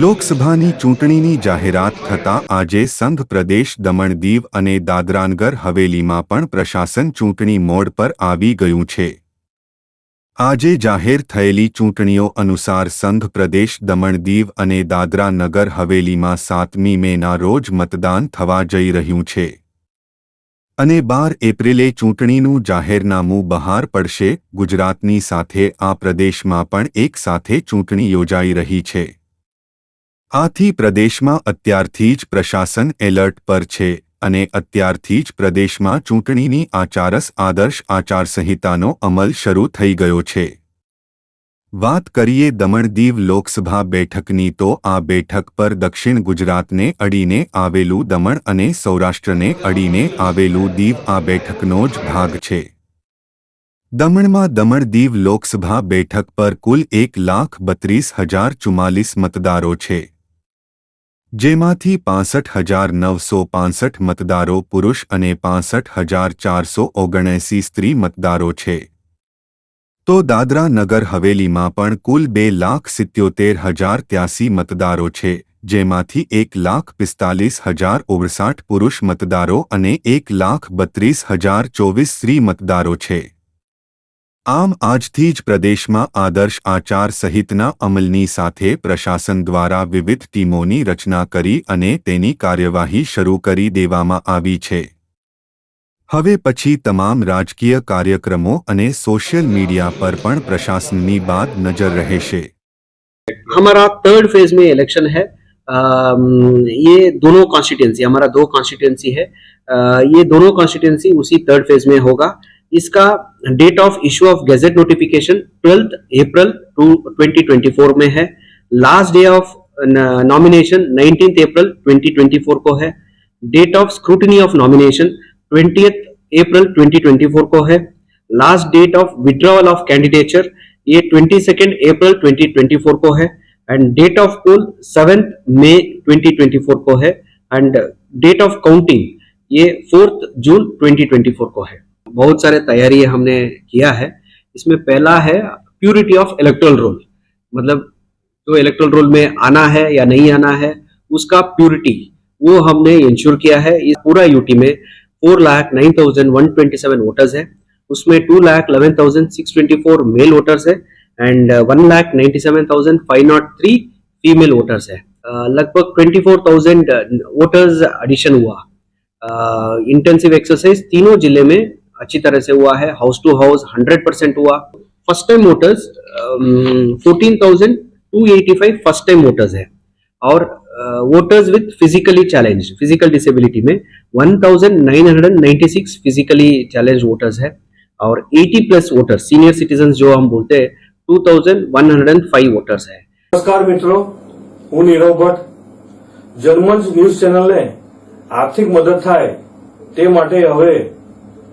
લોકસભાની ચૂંટણીની જાહેરાત થતાં આજે સંઘ પ્રદેશ દમણ દીવ અને દાદરાનગર હવેલીમાં પણ પ્રશાસન ચૂંટણી મોડ પર આવી ગયું છે. આજે જાહેર થયેલી ચૂંટણીઓ અનુસાર સંઘ પ્રદેશ દમણ દીવ અને દાદરા નગર હવેલીમાં સાતમી મેના રોજ મતદાન થવા જઈ રહ્યું છે. અને બાર એપ્રિલે ચૂંટણીનું જાહેરનામું બહાર પડશે, ગુજરાતની સાથે આ પ્રદેશમાં પણ એક સાથે ચૂંટણી યોજાઈ રહી છે. આથી પ્રદેશમાં અત્યારથી જ પ્રશાસન એલર્ટ પર છે અને અત્યારથી જ પ્રદેશમાં ચૂંટણીની આચારસ આદર્શ આચારસંહિતાનો અમલ શરૂ થઈ ગયો છે. વાત કરીએ દમણ દીવ લોકસભા બેઠકની તો આ બેઠક પર દક્ષિણ ગુજરાતને અડીને આવેલું દમણ અને સૌરાષ્ટ્રને અડીને આવેલું દીવ આ બેઠકનો જ ભાગ છે. દમણમાં દમણ દીવ લોકસભા બેઠક પર કુલ એક લાખ બત્રીસ હજાર ચુમ્માલીસ મતદારો છે. જેમાંથી પાંસઠ હજાર નવસો પાંસઠ મતદારો પુરુષ અને પાંસઠ હજાર ચારસો ઓગણએંસી સ્ત્રી મતદારો છે. તો દાદરા નગર હવેલીમાં પણ કુલ બે લાખ સિત્યોતેર હજાર ત્યાસી મતદારો છે, જેમાંથી એક લાખ પિસ્તાલીસ હજાર ઓગણસાઠ પુરુષ મતદારો અને એક લાખ બત્રીસ હજાર ચોવીસ સ્ત્રી મતદારો છે. આમ આજથી જ પ્રદેશમાં આદર્શ આચાર સહિતના અમલની સાથે પ્રશાસન દ્વારા વિવિધ ટીમોની રચના કરી અને તેની કાર્યવાહી શરૂ કરી દેવામાં આવી છે હવે પછી તમામ રાજકીય કાર્યક્રમો અને સોશિયલ મીડિયા પર પણ પ્રશાસનની બાદ નજર રહેશે हमारा थर्ड फेज में इलेक्शन है अम, ये दोनों कॉन्स्टिट्यूंसी हमारा दो कॉन्स्टिट्यूंसी है अ, ये दोनों कॉन्स्टिट्यूंसी उसी थर्ड फेज में होगा इसका date of issue of gazette notification twelfth April two 2024 में है। Last day of nomination 19th April 2024 को है। Date of scrutiny of nomination 20th April 2024 को है। Last date of withdrawal of candidature ये 22nd अप्रैल 2024 को है। End date of poll 7th May 2024 को है। एंड डेट ऑफ़ काउंटिंग ये 4th जून 2024 को है। बहुत सारे तैयारी हमने किया है। इसमें पहला है प्योरिटी ऑफ़ इलेक्ट्रल रोल मतलब जो इलेक्ट्रल रोल में आना है या नहीं आना है, उसका प्योरिटी वो हमने इंश्योर किया है। इस पूरा यूटी में four lakh nine thousand one twenty seven voters है। उसमें two lakh eleven thousand six twenty four male voters है and one lakh ninety seven thousand five not three female voters है लगभग twenty four thousand voters addition हुआ intensive exercise तीनों ज़िले में अच्छी तरह से हुआ है house to house hundred percent हुआ first time voters fourteen thousand two eighty five first time voters है और voters with physically challenge physical disability में 1996 फिजिकली चैलेंज वोटर्स है और 80 प्लस वोटर्स सीनियर सिटीजन जो हम बोलते हैं 2105 वोटर्स है નમસ્કાર મિત્રો હું નીરવ ભટ્ટ જર્મન્સ ન્યૂઝ ચેનલને આર્થિક મદદ થાય તે માટે હવે